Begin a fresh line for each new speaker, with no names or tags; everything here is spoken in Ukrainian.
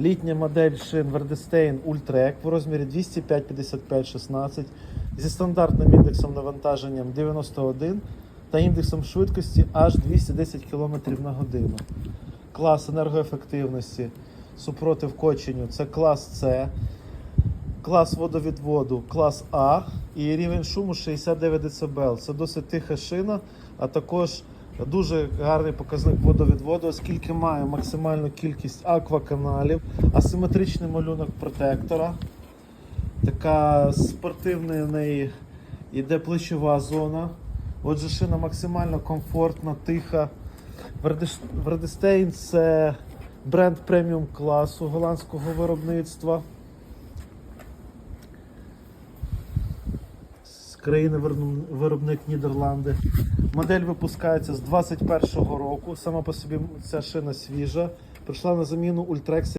Літня модель шин Verdestein Ultrek в розмірі 205 55 16 зі стандартним індексом навантаженням 91 та індексом швидкості аж 210 км на годину. Клас енергоефективності супротив коченню це клас С, клас водовідводу клас А і рівень шуму 69 дБ. Це досить тиха шина, а також дуже гарний показник водовідводу, оскільки має максимальну кількість акваканалів, асиметричний малюнок протектора. Така спортивна в неї йде плечова зона. Отже, шина максимально комфортна, тиха. Вердестейн це бренд преміум класу голландського виробництва. Країни виробн- виробник Нідерланди. Модель випускається з 21-го року. Сама по собі ця шина свіжа. Прийшла на заміну Ultrex